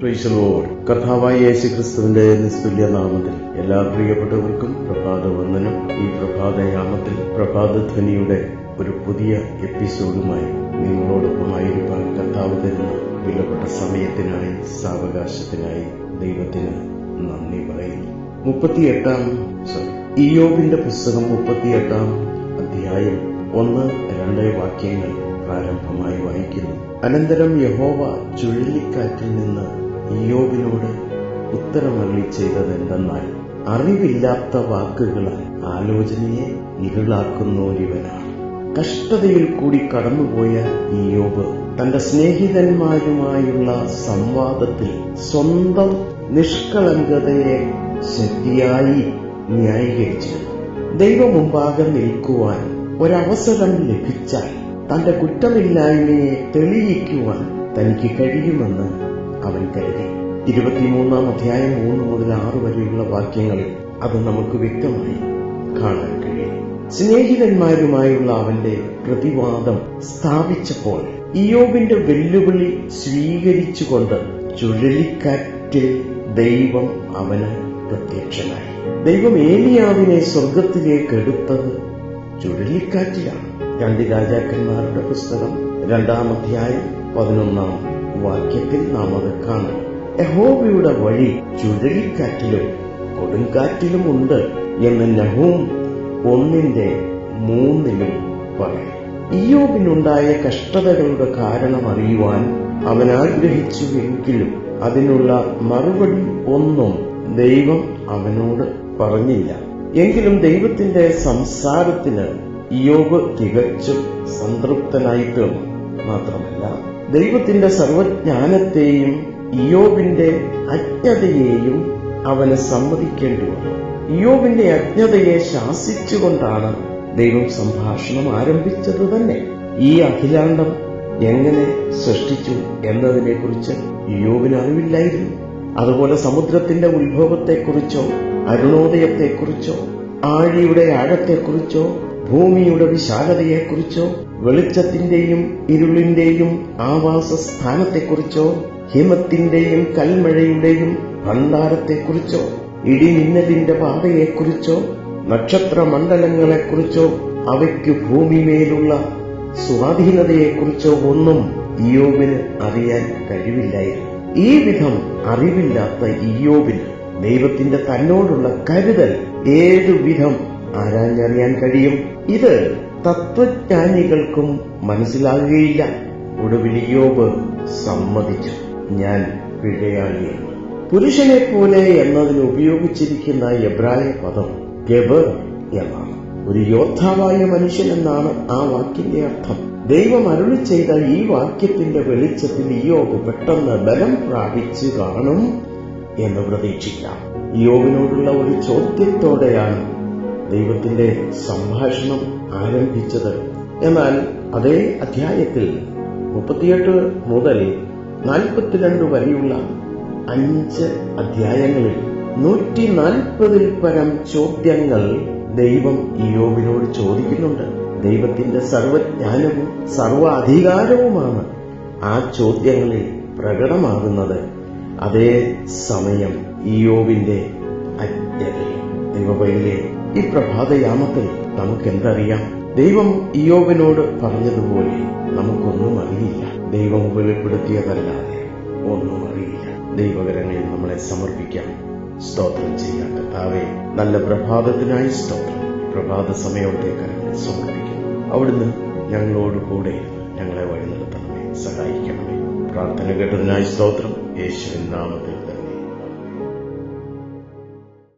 കർത്താവായ യേശു ക്രിസ്തുവിന്റെ നിസ്തുല്യ നാമത്തിൽ എല്ലാ പ്രിയപ്പെട്ടവർക്കും പ്രഭാത വന്ദനം ഈ പ്രഭാതയാമത്തിൽ പ്രഭാതധ്വനിയുടെ ഒരു പുതിയ എപ്പിസോഡുമായി നിങ്ങളോടൊപ്പമായിരിക്കാൻ കർത്താവ് തരുന്ന വിലപ്പെട്ട സമയത്തിനായി സാവകാശത്തിനായി ദൈവത്തിന് നന്ദി പറയുന്നു. മുപ്പത്തിയെട്ടാം സോറി ഇയോബിന്റെ പുസ്തകം മുപ്പത്തിയെട്ടാം അധ്യായം ഒന്ന് രണ്ട് വാക്യങ്ങൾ പ്രാരംഭമായി വായിക്കുന്നു. അനന്തരം യഹോവ ചുഴലിക്കാറ്റിൽ നിന്ന് ഇയോബിനോട് ഉത്തരമള്ളി ചെയ്തതെന്തെന്നാൽ അറിവില്ലാത്ത വാക്കുകളാൽ ആലോചനയെ ഇരുളാക്കുന്നോരിവനാണ് കഷ്ടതയിൽ കൂടി കടന്നുപോയ ഇയോബ് തന്റെ സ്നേഹിതന്മാരുമായുള്ള സംവാദത്തിൽ സ്വന്തം നിഷ്കളങ്കതയെ ശക്തിയായി ന്യായീകരിച്ചിരുന്നു ദൈവമുമ്പാകെ നിൽക്കുവാൻ ഒരവസരം ലഭിച്ചാൽ തന്റെ കുറ്റമില്ലായ്മയെ തെളിയിക്കുവാൻ തനിക്ക് കഴിയുമെന്ന് അവൻ കരുതി. ഇരുപത്തിമൂന്നാം അധ്യായം മൂന്ന് മുതൽ ആറ് വരെയുള്ള വാക്യങ്ങളിൽ അത് നമുക്ക് വ്യക്തമായി കാണാൻ കഴിയും. സ്നേഹിതന്മാരുമായുള്ള അവന്റെ പ്രതിവാദം സ്ഥാപിച്ചപ്പോൾ ഇയോബിന്റെ വെല്ലുവിളി സ്വീകരിച്ചുകൊണ്ട് ചുഴലിക്കാറ്റിൽ ദൈവം അവന് പ്രത്യക്ഷനായി. ദൈവം ഏലിയാവിനെ സ്വർഗത്തിലേക്ക് എടുത്തത് ചുഴലിക്കാറ്റിലാണ്. രണ്ട് രാജാക്കന്മാരുടെ പുസ്തകം രണ്ടാം അധ്യായം പതിനൊന്നാം വാക്യത്തിൽ നാം അത് കാണാം. യഹോബയുടെ വഴി ചുഴലിക്കാറ്റിലും കൊടുങ്കാറ്റിലും ഉണ്ട് എന്ന് നഹൂം ഒന്നിന്റെ മൂന്നിലും പറയും. ഇയോബിനുണ്ടായ കഷ്ടതകളുടെ കാരണം അറിയുവാൻ അവൻ ആഗ്രഹിച്ചുവെങ്കിലും അതിനുള്ള മറുപടി ഒന്നും ദൈവം അവനോട് പറഞ്ഞില്ല. എങ്കിലും ദൈവത്തിന്റെ സംസാരത്തിന് ഇയോബ് തികച്ചും സംതൃപ്തനായി തീർന്നു മാത്രമല്ല ദൈവത്തിന്റെ സർവജ്ഞാനത്തെയും ഇയോബിന്റെ അജ്ഞതയെയും അവന് സമ്മതിക്കേണ്ടി വന്നു. ഇയോബിന്റെ അജ്ഞതയെ ശാസിച്ചുകൊണ്ടാണ് ദൈവം സംഭാഷണം ആരംഭിച്ചത് തന്നെ. ഈ അഖിലാണ്ടം എങ്ങനെ സൃഷ്ടിച്ചു എന്നതിനെക്കുറിച്ച് യോബിന് അറിവില്ലായിരുന്നു. അതുപോലെ സമുദ്രത്തിന്റെ ഉത്ഭവത്തെക്കുറിച്ചോ അരുണോദയത്തെക്കുറിച്ചോ ആഴിയുടെ ആഴത്തെക്കുറിച്ചോ ഭൂമിയുടെ വിശാലതയെക്കുറിച്ചോ വെളിച്ചത്തിന്റെയും ഇരുളിന്റെയും ആവാസ സ്ഥാനത്തെക്കുറിച്ചോ ഹിമത്തിന്റെയും കൽമഴയുടെയും ഭണ്ഡാരത്തെക്കുറിച്ചോ ഇടിമിന്നലിന്റെ പാതയെക്കുറിച്ചോ നക്ഷത്രമണ്ഡലങ്ങളെക്കുറിച്ചോ അവയ്ക്ക് ഭൂമിമേലുള്ള സ്വാധീനതയെക്കുറിച്ചോ ഒന്നും ഇയോബിന് അറിയാൻ കഴിവില്ലായിരുന്നു. ഈ വിധം അറിവില്ലാത്ത ഇയോബിന് ദൈവത്തിന്റെ തന്നോടുള്ള കരുതൽ ഏതു വിധം ആരാഞ്ഞറിയാൻ കഴിയും. ഇത് തത്വജ്ഞാനികൾക്കും മനസ്സിലാകുകയില്ല. ഒടുവിൽ യോബ് സമ്മതിച്ചു. ഞാൻ പിഴയാളിയാണ് പുരുഷനെ പോലെ എന്നതിന് ഉപയോഗിച്ചിരിക്കുന്ന എബ്രായ പദം ഗബ് എന്നാണ്. ഒരു യോദ്ധാവായ മനുഷ്യൻ എന്നാണ് ആ വാക്കിന്റെ അർത്ഥം. ദൈവം അരുളി ചെയ്ത ഈ വാക്യത്തിന്റെ വെളിച്ചത്തിൽ യോബ് പെട്ടെന്ന് ബലം പ്രാപിച്ചു കാണും എന്ന് പ്രതീക്ഷിക്കാം. യോബിനോടുള്ള ഒരു ചോദ്യത്തോടെയാണ് ദൈവത്തിന്റെ സംഭാഷണം ആരംഭിച്ചത്. എന്നാൽ അതേ അധ്യായത്തിൽ മുപ്പത്തിയെട്ട് മുതൽ നാൽപ്പത്തിരണ്ട് വരെയുള്ള അഞ്ച് അധ്യായങ്ങളിൽ നൂറ്റി നാൽപ്പതിൽ പരം ചോദ്യങ്ങൾ ദൈവം ഇയോബിനോട് ചോദിക്കുന്നുണ്ട്. ദൈവത്തിന്റെ സർവജ്ഞാനവും സർവാധികാരവുമാണ് ആ ചോദ്യങ്ങളിൽ പ്രകടമാകുന്നത്. അതേ സമയം ഇയോബിന്റെ അജ്ഞതയും ദൈവപൈലെ ഈ പ്രഭാതയാമത്തിൽ നമുക്കെന്തറിയാം? ദൈവം ഇയോബിനോട് പറഞ്ഞതുപോലെ നമുക്കൊന്നും അറിയില്ല. ദൈവം വെളിപ്പെടുത്തിയതല്ലാതെ ഒന്നും അറിയില്ല. ദൈവകരങ്ങളിൽ നമ്മളെ സമർപ്പിക്കാം. സ്തോത്രം ചെയ്യാം. കർത്താവെ നല്ല പ്രഭാതത്തിനായി സ്തോത്രം. പ്രഭാത സമയത്തെ കരങ്ങൾ സമർപ്പിക്കുന്നു അവിടുന്ന് ഞങ്ങളോട് കൂടെ ഞങ്ങളെ വഴി നടത്തണമേ. സഹായിക്കണമേ. പ്രാർത്ഥന കേട്ടതിനായി സ്തോത്രം. യേശുവിൻ നാമത്തിൽ